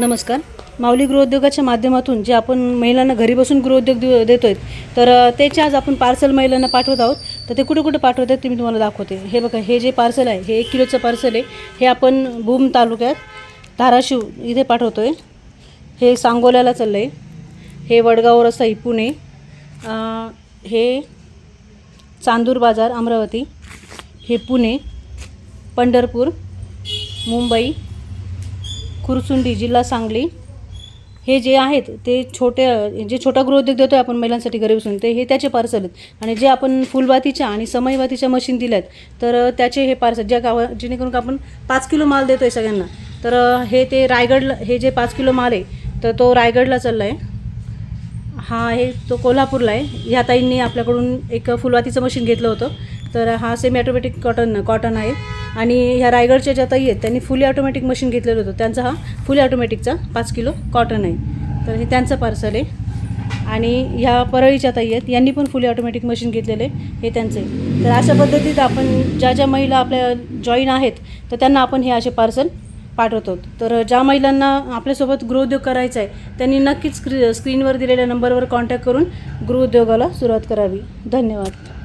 नमस्कार. माऊली गृहोद्योगाच्या माध्यमातून जे आपण महिलांना घरी बसून गृहोद्योग देऊ देतो आहेत तर त्याचे आज आपण पार्सल महिलांना पाठवत आहोत. तर ते कुठे कुठे पाठवत आहेत ते मी तुम्हाला दाखवते. हे बघा हे जे पार्सल आहे हे एक किलोचं पार्सल आहे. हे आपण भूम तालुक्यात धाराशिव इथे पाठवतो आहे हे सांगोल्याला चाललं आहे हे वडगाव रसाई पुणे. हे चांदूर बाजार अमरावती. हे पुणे पंढरपूर मुंबई कुरसुंडी जिल्हा सांगली. हे जे आहेत ते छोटे जे छोटा गृहोद्योग देतो आहे आपण महिलांसाठी घरी बसून ते हे त्याचे पार्सल आहेत. आणि जे आपण फुलबातीच्या आणि समयवातीच्या मशीन दिल्या आहेत तर त्याचे हे पार्सल ज्या गावा जेणेकरून आपण पाच किलो माल देतो आहे सगळ्यांना तर हे ते रायगडला हे जे पाच किलो माल आहे तर तो रायगडला चालला आहे हा आहे तो कोल्हापूरला आहे. ह्या ताईंनी आपल्याकडून एक फुलवातीचं मशीन घेतलं होतं. तर हा सेमी ऑटोमॅटिक कॉटन कॉटन आहे. आणि ह्या रायगडच्या ज्या ताई आहेत त्यांनी फुली ऑटोमॅटिक मशीन घेतलेलं होतं. त्यांचा हा फुली ऑटोमॅटिकचा पाच किलो कॉटन आहे. तर हे त्यांचं पार्सल आहे. आणि ह्या परळीच्या ताई आहेत यांनी पण फुली ऑटोमॅटिक मशीन घेतलेलं आहे. हे त्यांचं आहे. तर अशा पद्धतीत आपण ज्या ज्या महिला आपल्या जॉईन आहेत तर त्यांना आपण हे असे पार्सल पाठवतो. तर ज्या महिलांना आपल्यासोबत गृहउद्योग करायचा आहे त्यांनी नक्कीच स्क्री स्क्रीनवर दिलेल्या नंबरवर कॉन्टॅक्ट करून गृहउद्योगाला सुरुवात करावी. धन्यवाद.